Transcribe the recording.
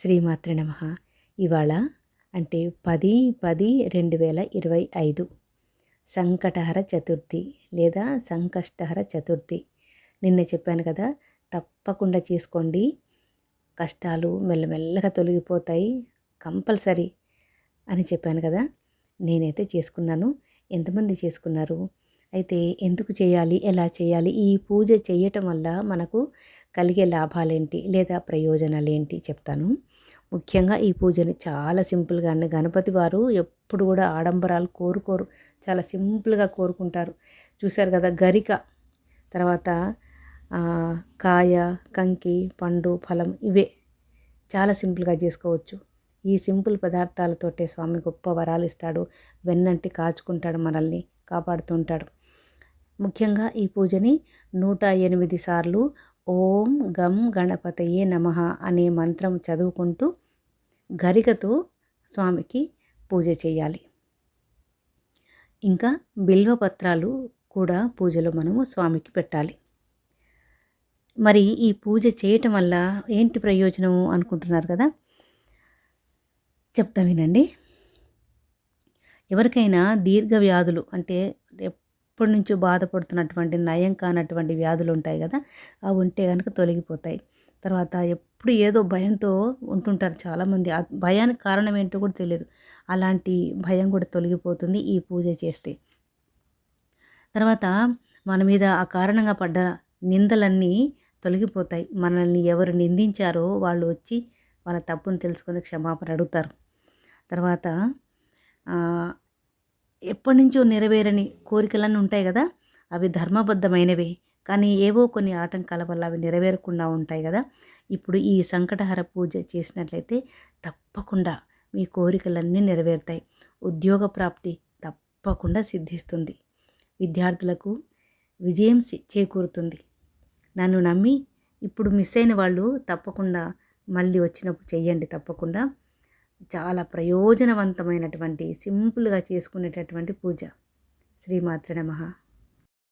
శ్రీమాత్ర నమ. ఇవాళ అంటే పది పది రెండు వేల ఇరవై ఐదు సంకటహర చతుర్థి లేదా సంకష్టహర చతుర్థి. నిన్న చెప్పాను కదా తప్పకుండా చేసుకోండి. కష్టాలు మెల్లమెల్లగా తొలగిపోతాయి. కంపల్సరీ అని చెప్పాను కదా నేనైతే చేసుకున్నాను. ఎంతమంది చేసుకున్నారు? అయితే ఎందుకు చేయాలి? ఎలా చేయాలి? ఈ పూజ చేయటం వల్ల మనకు కలిగే లాభాలేంటి లేదా ప్రయోజనాలు ఏంటి చెప్తాను. ముఖ్యంగా ఈ పూజని చాలా సింపుల్గా అండి. గణపతి వారు ఎప్పుడు కూడా ఆడంబరాలు కోరుకోరు చాలా సింపుల్గా కోరుకుంటారు. చూశారు కదా గరిక తర్వాత కాయ కంకి పండు ఫలం ఇవే చాలా సింపుల్గా చేసుకోవచ్చు. ఈ సింపుల్ పదార్థాలతోటే స్వామి గొప్ప వరాలు ఇస్తాడు. వెన్నంటి కాచుకుంటాడు మనల్ని కాపాడుతుంటాడు. ముఖ్యంగా ఈ పూజని నూట ఎనిమిది సార్లు ఓం గం గణపతయే నమ అనే మంత్రం చదువుకుంటూ గరికతో స్వామికి పూజ చేయాలి. ఇంకా బిల్వపత్రాలు కూడా పూజలో మనము స్వామికి పెట్టాలి. మరి ఈ పూజ చేయటం వల్ల ఏంటి ప్రయోజనము అనుకుంటున్నారు కదా? చెప్తా వినండి. ఎవరికైనా దీర్ఘ వ్యాధులు అంటే ఎప్పటి నుంచో బాధపడుతున్నటువంటి నయం కానటువంటి వ్యాధులు ఉంటాయి కదా? అవి ఉంటే కనుక తొలగిపోతాయి. తర్వాత ఎప్పుడు ఏదో భయంతో ఉంటుంటారు చాలామంది. ఆ భయానికి కారణం ఏంటో కూడా తెలియదు. అలాంటి భయం కూడా తొలగిపోతుంది ఈ పూజ చేస్తే. తర్వాత మన మీద ఆ కారణంగా పడ్డ నిందలన్నీ తొలగిపోతాయి. మనల్ని ఎవరు నిందించారో వాళ్ళు వచ్చి వాళ్ళ తప్పును తెలుసుకొని క్షమాపణ అడుగుతారు. తర్వాత ఎప్పటి నుంచో నెరవేరని కోరికలన్నీ ఉంటాయి కదా అవి ధర్మబద్ధమైనవి. కానీ ఏవో కొన్ని ఆటంకాల వల్ల అవి నెరవేరకుండా ఉంటాయి కదా. ఇప్పుడు ఈ సంకటహర పూజ చేసినట్లయితే తప్పకుండా మీ కోరికలన్నీ నెరవేరుతాయి. ఉద్యోగ ప్రాప్తి తప్పకుండా సిద్ధిస్తుంది. విద్యార్థులకు విజయం చేకూరుతుంది. నన్ను నమ్మి ఇప్పుడు మిస్ అయిన వాళ్ళు తప్పకుండా మళ్ళీ వచ్చినప్పుడు చెయ్యండి తప్పకుండా. చాలా ప్రయోజనవంతమైనటువంటి సింపుల్గా చేసుకునేటటువంటి పూజ. శ్రీమాత్ర నమ.